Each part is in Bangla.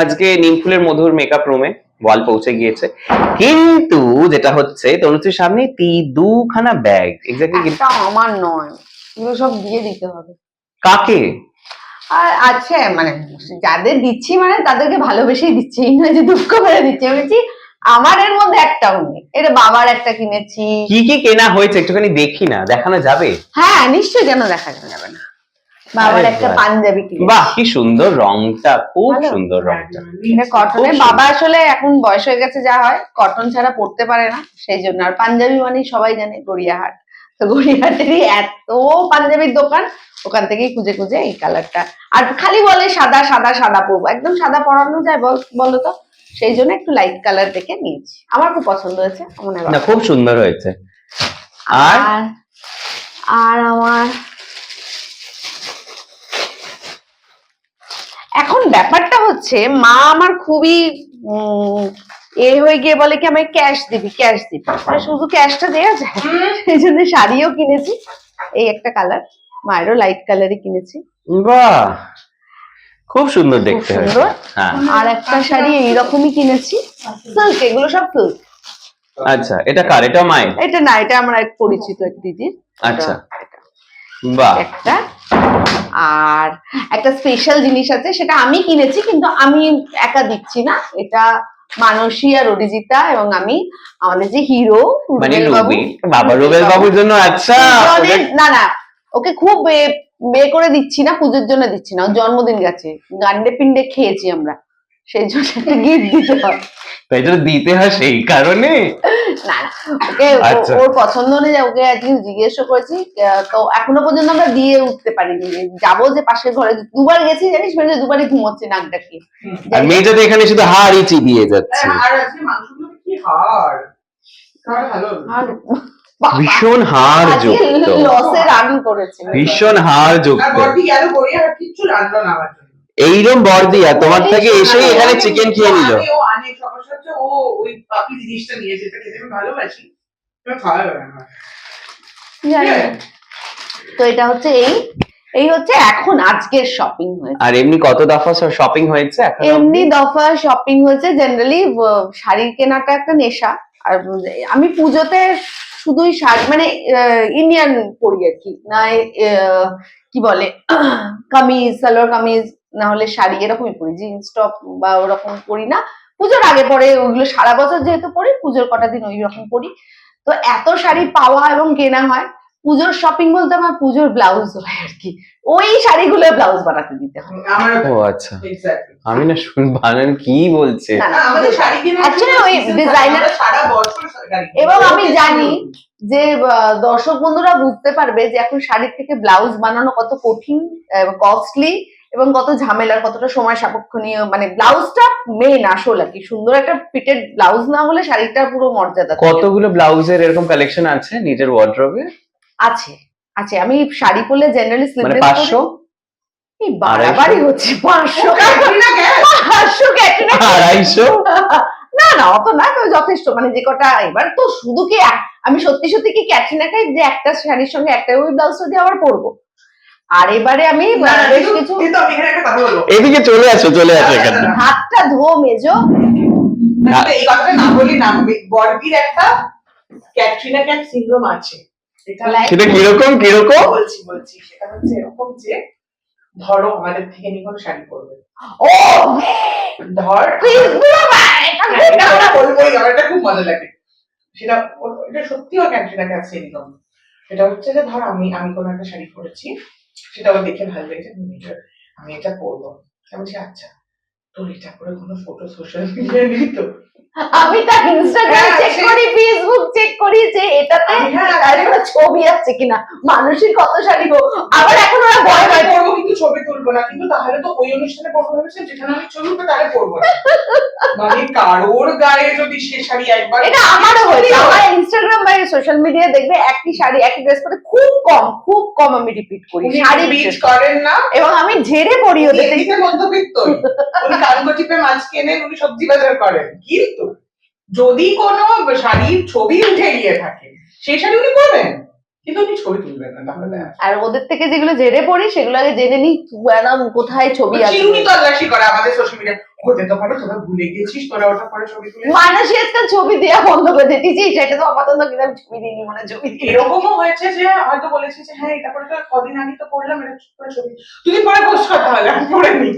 আজকে নিমফুলের মধুর মেকআপ রুমে ওয়াল পৌঁছে গিয়েছে। কিন্তু যেটা হচ্ছে তনুশ্রীর সামনে তি দুখানা ব্যাগ এক্স্যাক্টলি একটা আমার নয় এগুলো সব দিয়ে দিতে হবে। কাকে? আর আছে মানে যাদের দিচ্ছি মানে তাদেরকে ভালোবেসেই দিচ্ছি এই নয় যে দুঃখ করে দিচ্ছি। বলছি আমার এর মধ্যে একটাও নেই। এটা বাবার একটা কিনেছি। কি কি কেনা হয়েছে একটুখানি দেখি না দেখানো যাবে? হ্যাঁ নিশ্চয়ই কেন দেখা যাবে না। বাবার একটা পাঞ্জাবি কিনেছি বাহ কি সুন্দর রংটা খুব সুন্দর রংটা। এটা কটনের বাবা আসলে এখন বয়স হয়ে গেছে যা হয় কটন ছাড়া পড়তে পারে না সেই জন্য। আর পাঞ্জাবি মানে সবাই জানে গড়িয়াহাট। তো গড়িয়াহাটেরই এত পাঞ্জাবির দোকান ওখান থেকেই খুঁজে খুঁজে এই কালারটা আর খালি বলে সাদা সাদা সাদা পরবো। একদম সাদা পরানো যায় বল বলো তো সেই জন্য একটু লাইট কালার দেখে নিয়েছি। আমার খুব পছন্দ হয়েছে মনে হয় খুব সুন্দর হয়েছে। আর আর আমার এখন ব্যাপারটা হচ্ছে মা আমার খুবই উম, এ হয়ে গিয়ে বলে কি আমায় ক্যাশ দিবি ক্যাশ দিবি। আর শুধু ক্যাশটা দেওয়া যায়। সেই জন্য শাড়িও কিনেছি। এই একটা কালার মায়েরও লাইট কালারই কিনেছি। বাহ! খুব সুন্দর দেখতে সুন্দর। হ্যাঁ। আর একটা শাড়ি এইরকমই কিনেছি। সিল্ক এগুলো সব সিল্ক আচ্ছা এটা কার? এটা মায়ের? এটা না এটা আমার এক পরিচিত এক দিদির। আচ্ছা। বাহ! একটা আর একটা স্পেশাল জিনিস আছে সেটা আমি কিনেছি কিন্তু আমি একা দিচ্ছি না। এটা মানসী আর অরিজিতা এবং আমি আমাদের যে হিরো মানে বাবু, রবি বাবা রুবেল বাবুর জন্য আচ্ছা না না ওকে খুব বে- করে দিচ্ছি না পুজোর জন্য দিচ্ছি না জন্মদিন গেছে গান্ডে পিন্ডে খেয়েছি আমরা সেই জন্য একটা গিফট দিতে হয় তাই জন্য দিতে হয় সেই কারণে। না না ওকে আচ্ছা। ওর পছন্দ অনুযায়ী ওকে আজকে জিজ্ঞেস করেছি তো এখনও পর্যন্ত আমরা দিয়ে উঠতে পারিনি। যাব যে পাশের ঘরে দুবার গেছি জানিস মেয়ে দুবারই ঘুমোচ্ছে নাক ডাকিয়ে আর মেয়েটা তো এখানে শুধু হাড়ই চিবিয়ে যাচ্ছে। আর আজকে মাংসগুলো কি হাড়? খাওয়া ভালো? আর ভীষণ হার যুক্ত। করেছে। ভীষণ হাড় আর যুক্ত কিচ্ছু রান্না না এইরকম বর্দিয়া তোমার থেকে এসেই এখানে চিকেন খেয়ে নিল। ও আনে সবার সাথে ও ওই পাপি জিনিসটা নিয়ে যেটা খেতে আমি ভালোবাসি। খাওয়া যাবে না তো এটা হচ্ছে এই এই হচ্ছে এখন আজকের শপিং হয়েছে। আর এমনি কত দফা শপিং হয়েছে এমনি দফা শপিং হয়েছে জেনারেলি শাড়ি কেনাটা একটা নেশা। আর আমি পুজোতে শুধুই শাড়ি মানে ইন্ডিয়ান পরি আর কি। না আহ, কি বলে কামিজ সালোয়ার কামিজ না হলে শাড়ি এরকমই পরি জিন্স টপ বা ওরকম পরি না। পুজোর আগে পরে ওইগুলো সারা বছর যেহেতু পরি পুজোর কটা দিন ওই রকম পরি। তো এত শাড়ি পাওয়া এবং কেনা হয় পুজোর শপিং বলতে আমার পুজোর ব্লাউজ হয় আর কি। ওই শাড়িগুলো ব্লাউজ বানাতে দিতে হয়। ও আচ্ছা। আমি না শুন বানান কি বলছে? ওই। এবং আমি জানি যে দর্শক বন্ধুরা বুঝতে পারবে যে এখন শাড়ির থেকে ব্লাউজ বানানো কত কঠিন কস্টলি এবং কত ঝামেলার কতটা সময় সাপেক্ষণীয় মানে ব্লাউজটা মেন আসল আর কি। সুন্দর একটা ফিটেড ব্লাউজ না হলে শাড়িটা পুরো মর্যাদা কতগুলো ব্লাউজের এরকম কালেকশন আছে নিজের ওয়ার্ড্রোবে আছে আছে। আমি শাড়ি পরলে জেনারেলি মানে স্লিভলেস পাঁচশো? এই বাড়াবাড়ি হচ্ছে পাঁচশো ক্যাটরিনা ক্যাফ। পাঁচশো ক্যাটরিনা। আড়াইশো? না না অত না তো যথেষ্ট। মানে যে কটা এবার তো শুধু কি এক- আমি সত্যি সত্যি কি ক্যাটরিনা কাইফ যে একটা শাড়ির সঙ্গে একটা ওই ব্লাউজটা দিয়ে আবার পরবো? আর এবারে আমি বেশ কিছু কিন্তু আমি এখানে একটা কথা বলব। এদিকে চলে আসো চলে আসো এখানে হাতটা ধো মেজো। এই কথাটা না বলি না বড়দির একটা ক্যাটরিনা ক্যাফ সিনড্রোম আছে। সেটা কীরকম কীরকম? বলছি বলছি সেটা হচ্ছে এরকম যে ধরো আমাদের থেকে নিয়ে কোনো শাড়ি পরবে। ও ধর। প্লিজ এটা খুব মজা লাগে। সেটা এটা সত্যিও ক্যাটরিনা ক্যাফ সিনড্রোম। সেটা হচ্ছে যে ধর আমি আমি কোনো একটা শাড়ি পরেছি। সেটা আবার দেখে ভালো লেগেছে আমি এটা- করব। আমি বলছি আচ্ছা। কোনো ফটো সোশ্যাল মিডিয়ায় দিবি তো? আমি তার ইনস্টাগ্রাম হ্যাঁ, চেক করি ফেসবুক চেক করি যে এটাতে হ্যাঁ, তার কোনো ছবি আছে কিনা মানুষের কত শাড়ি গো আবার এখন ওরা ভয় কিন্তু ছবি তুলবো না কিন্তু তাহলে তো ওই অনুষ্ঠানে ভেবেছে যেখানে আমি ছবি উঠবো তাহলে পরবো না। মানে কারোর গায়ে যদি সে শাড়ি একবার এটা আমারও হয়েছে। আমার ইনস্টাগ্রাম বা সোশ্যাল মিডিয়া দেখবে একই শাড়ি একই ড্রেস পরে খুব কম খুব কম আমি রিপিট করি। শাড়ি বিচ করেন না। এবং আমি ঝেড়ে পড়ি ওদের। মধ্যবিত্ত কারুগো টিপে মাছ কেনেন উনি সবজি বাজার করেন। কিন্তু যদি কোনো শাড়ির ছবি উঠে গিয়ে থাকে, সেই শাড়ি উনি পরবেন? কিন্তু উনি ছবি তুলবেন না তাহলে আর ওদের থেকে যেগুলো জেনে পড়ি সেগুলো আগে জেনে নিই একদম কোথায় ছবি আছে। চিরুনি তল্লাশি করে আমাদের সোশ্যাল মিডিয়া হতে তো পারে তোরা ভুলে গেছিস তোরা ওটা পরে ছবি তুলে মানুষই আজকাল ছবি দেওয়া বন্ধ করে দিয়েছি সেটা তো আপাতত কিন্তু ছবি দিইনি মানে ছবি এরকমও হয়েছে যে হয়তো বলেছে যে হ্যাঁ এটা পরে তো কদিন আগে তো পড়লাম এটা করে ছবি। তুই পরে পোস্ট হবে আমি পরে নি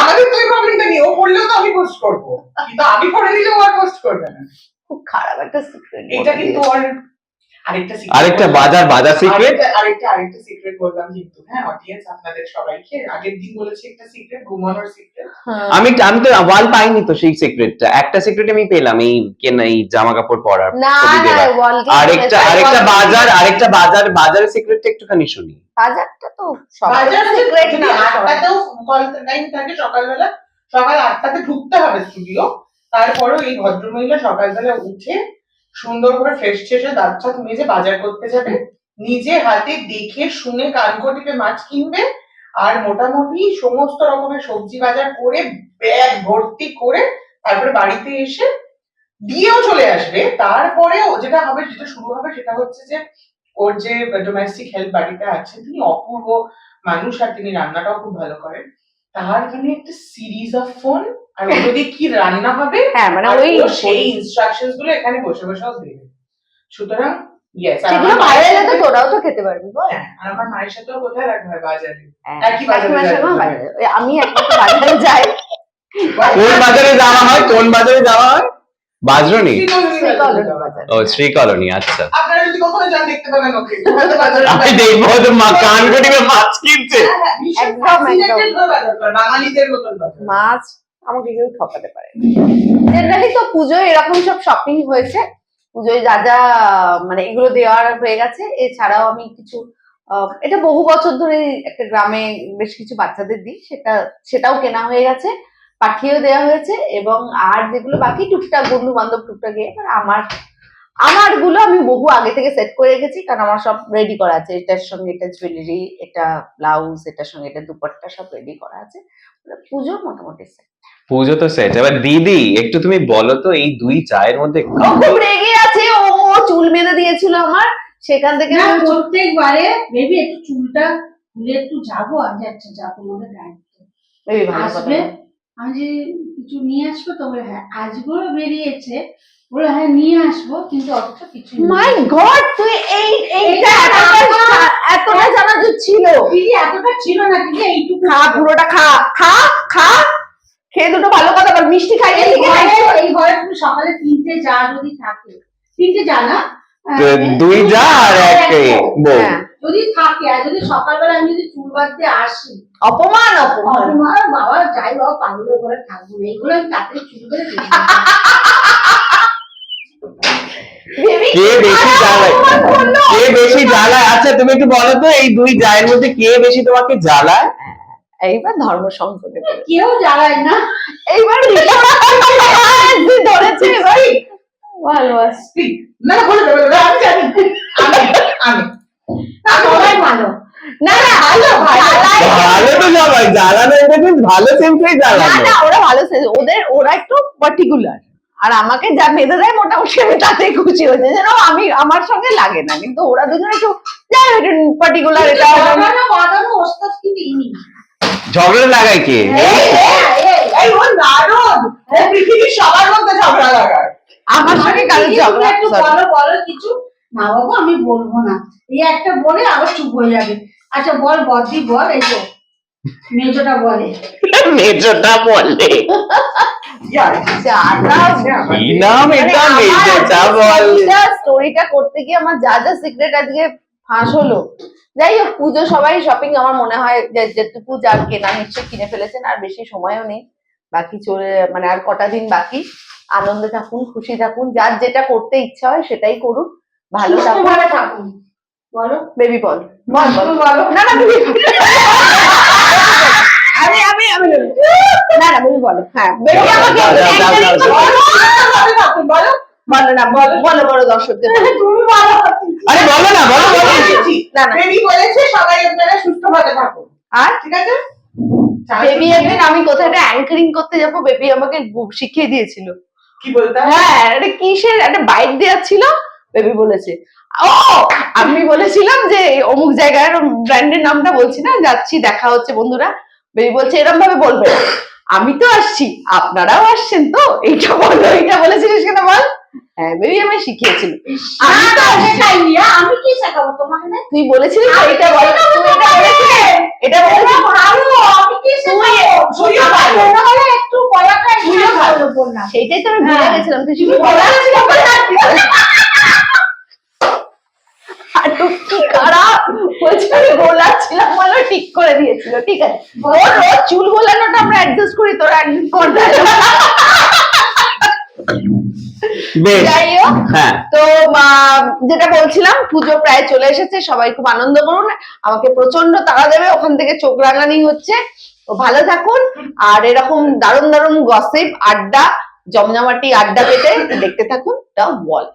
আমাদের প্রবলেমটা নেই ও পড়লেও তো আমি পোস্ট করব। কিন্তু আমি ও আর পোস্ট করবে না। খুব খারাপ একটা সিক্রেট এটা কিন্তু ওর আরেকটা আরেকটা বাজার বাজার সিক্রেট আরেকটা- আরেকটা সিক্রেট বললাম কিন্তু হ্যাঁ অডিয়েন্স আপনাদের সবাইকে আগের দিন বলেছি একটা সিক্রেট ঘুমানোর সিক্রেট আমি আমি তো ওয়াল পাইনি তো সেই সিক্রেটটা একটা সিক্রেট আমি পেলাম এই কেন এই জামা কাপড় পরার না না আরেকটা আরেকটা বাজার আরেকটা বাজার বাজারের সিক্রেটটা একটুখানি শুনি। বাজারটা তো বাজার সিক্রেট যদি আটটাতেও কল টাইম থাকে সকালবেলা। সকাল আটটাতে ঢুকতে হবে স্টুডিও তারপরেও এই ভদ্রমহিলা সকালবেলা উঠে সুন্দর করে ফ্রেশ শেষে দাঁত ছাত মেজে বাজার করতে যাবে। নিজে হাতে দেখে শুনে কানকটিতে মাছ কিনবে আর মোটামুটি সমস্ত রকমের সবজি বাজার করে ব্যাগ ভর্তি করে তারপরে বাড়িতে এসে দিয়েও চলে আসবে। তারপরে ও যেটা হবে, যেটা শুরু হবে সেটা হচ্ছে যে ওর যে ডোমেস্টিক হেল্প বাড়িতে আছে, তিনি অপূর্ব মানুষ আর তিনি রান্নাটাও খুব ভালো করেন। তার মানে একটা সিরিজ অফ ফোন আর কি রান্না হবে? হ্যাঁ মানে ওই সেই ইনস্ট্রাকশনসগুলো এখানে বসে বসেও দেবে। সুতরাং ইয়েস সেগুলো হলে তো তোরাও তো খেতে পারবি বল। হ্যাঁ আর আমার মায়ের সাথেও কোথায় রাখা হয় বাজারে? হ্যাঁ, একই বাজারে আমি একমাত্র বাজারে যাই। কোন বাজারে যাওয়া হয়? কোন বাজারে যাওয়া হয়? বাজরনি ও শ্রী কলোনি আচ্ছা। আপনারা যদি কখনো যান দেখতে পাবেন ওকে। আমি দেখব তো মা মাছ কিনছে। হ্যাঁ, হ্যাঁ, ভীষণ একদম, একদম। বাজার করে, বাঙালিদের মতন মাছ আমাকে কেউ ঠকাতে পারে জেনারেলি তো পুজোয় এরকম সব শপিং হয়েছে। পুজোয় যা যা মানে এগুলো দেওয়ার হয়ে গেছে। এছাড়াও আমি কিছু আহ, এটা বহু বছর ধরে একটা গ্রামে বেশ কিছু বাচ্চাদের দিই। সেটা সেটাও কেনা হয়ে গেছে। পাঠিয়েও দেওয়া হয়েছে এবং আর যেগুলো বাকি টুকটাক বন্ধু বান্ধব টুকটাক আমার আমারগুলো আমি বহু আগে থেকে সেট করে রেখেছি কারণ আমার সব রেডি করা আছে। এটার সঙ্গে এটা জুয়েলারি এটা ব্লাউজ এটার সঙ্গে এটা দুপাট্টা সব রেডি করা আছে। পুজো মোটামুটি set। পুজো তো সেট এবার দিদি একটু তুমি বলো তো এই দুই চায়ের মধ্যে ও খুব রেগে আছে ও চুল বেঁধে দিয়েছিল আমার। সেখান থেকে না আমি প্রত্যেকবারে বেবি একটু চুলটা খুলে একটু যাব আজ আচ্ছা যাব আমাদের ভালো কথা। আসবে। আমি যে কিছু নিয়ে আসব তো বলে হ্যাঁ আজকেও বেরিয়েছে। বলে হ্যাঁ নিয়ে আসব। কিন্তু অথচ কিছু মাই গড তুই এই এইটা এতটা জানা যে ছিল। দিদি এতটা ছিল না দিদি এইটুকু। খা পুরোটা খা খা খা। খেয়ে দুটো ভালো কথা বল মিষ্টি খাইয়ে এই ঘরে এই ঘরে তুমি সকালে তিনটে যা যদি থাকে। তিনটে যা না? দুই যা আর এক বউ হ্যাঁ। যদি থাকে আর যদি সকালবেলা আমি যদি চুল বাঁধতে আসি অপমান অপমান। আমার বাবা যাই বাবা পাগলের ঘরে থাকব। এইগুলো আমি তাড়াতাড়ি চুল করে কে বেশি জ্বালায়? কে বেশি জ্বালায়? আচ্ছা তুমি একটু বলো তো এই দুই জায়ের মধ্যে কে বেশি তোমাকে জ্বালায়? এইবার ধর্ম সংকটে। কেউ জ্বালায় না। এইবার ধরেছে এবার। ভালো আছে. না বলে দেবে আমি জানি। আমি। না না ভালো ভালো। তো সবাই জ্বালানো এটা কিন্তু ভালো সেন্সে জ্বালানো। না ওরা ভালো sense, ওদের ওরা একটু পার্টিকুলার আর আমাকে যা বেঁধে দেয় মোটামুটি আমি তাতেই খুশি হয়েছে যেন আমি আমার সঙ্গে লাগে না কিন্তু ওরা দুজন একটু পার্টিকুলার এটা ঝগড়া লাগায় কে? পৃথিবীর সবার মধ্যে ঝগড়া লাগায়। আমার সঙ্গে কারও ঝগড়া একটু বলো কিছু? না বাবু আমি বলব না। এই একটা বলে আবার চুপ হয়ে যাবে। আচ্ছা বল বদি বল এই তো মেজোটা বলে। মেজোটা বললে স্টোরিটা করতে গিয়ে আমার যা যা সিক্রেট আজকে ফাঁস হলো। যাই হোক পুজো সবাই শপিং আমার মনে হয় যে যেটুকু যার কেনা নিশ্চয়ই কিনে ফেলেছেন আর বেশি সময়ও নেই। বাকি চলে মানে আর কটা দিন বাকি। আনন্দে থাকুন খুশি থাকুন যার যেটা করতে ইচ্ছা হয় সেটাই করুন। ভালো থাকুন। থাকুন। বলো। বেবি বল। বল বল বলো না না তুমি আমি আমি আমি না না তুমি বলো। হ্যাঁ বেবি আমাকে যাও, যাও, যাও, যাও, যাও। ভালো থাকুন বলো। বলো না বলো। বলো বলো দর্শকদের। তুমি বলো। আরে বলো না বলো বলো। না না। বেবি বলেছে সবাই আপনারা সুস্থভাবে থাকুন আর? ঠিক আছে? বেবি একদিন আমি কোথায় একটা অ্যাঙ্কারিং করতে যাব বেবি আমাকে শিখিয়ে দিয়েছিল। কি বলতে? হ্যাঁ কিসের? একটা বাইক দেওয়া ছিল বেবি বলেছে। ও আমি বলেছিলাম যে অমুক জায়গার ব্র্যান্ডের নামটা বলছি না যাচ্ছি দেখা হচ্ছে বন্ধুরা বেবি বলছে এরকম ভাবে বলবে আমি তো আসছি আপনারাও আসছেন তো এইটা বলো এইটা বলেছিলিস কেন বল হ্যাঁ বেবি আমায় শিখিয়েছিল আমি তো না। শেখাইনি? আমি কি শেখাবো তোমাকে তুই বলেছিলি এটা বল তুই এটা। বলেছিলি এটা এটা বলেছিলি ভালো, আমি কি শেখাবো? তুইও ভালো। হলো একটু বলাটা তুইও একটু ভালো। ভালো বললাম। সেইটাই তো আমি ভুলে হ্যাঁ। গেছিলাম তুই শুধু তুই কি খারাপ বলছি গোলাচ্ছিলাম বলে ঠিক করে দিয়েছিল ঠিক আছে। ওর ওর চুল গোলানোটা আমরা অ্যাডজাস্ট করি তোরা একদিন কর যাই হোক হ্যাঁ। তো যেটা বলছিলাম পুজো প্রায় চলে এসেছে সবাই খুব আনন্দ করুন। আমাকে প্রচণ্ড তাড়া দেবে ওখান থেকে চোখ রাঙানি হচ্ছে। তো ভালো থাকুন আর এরকম দারুণ দারুণ গসিপ আড্ডা জমজমাটি আড্ডা পেতে দেখতে থাকুন দ্য ওয়াল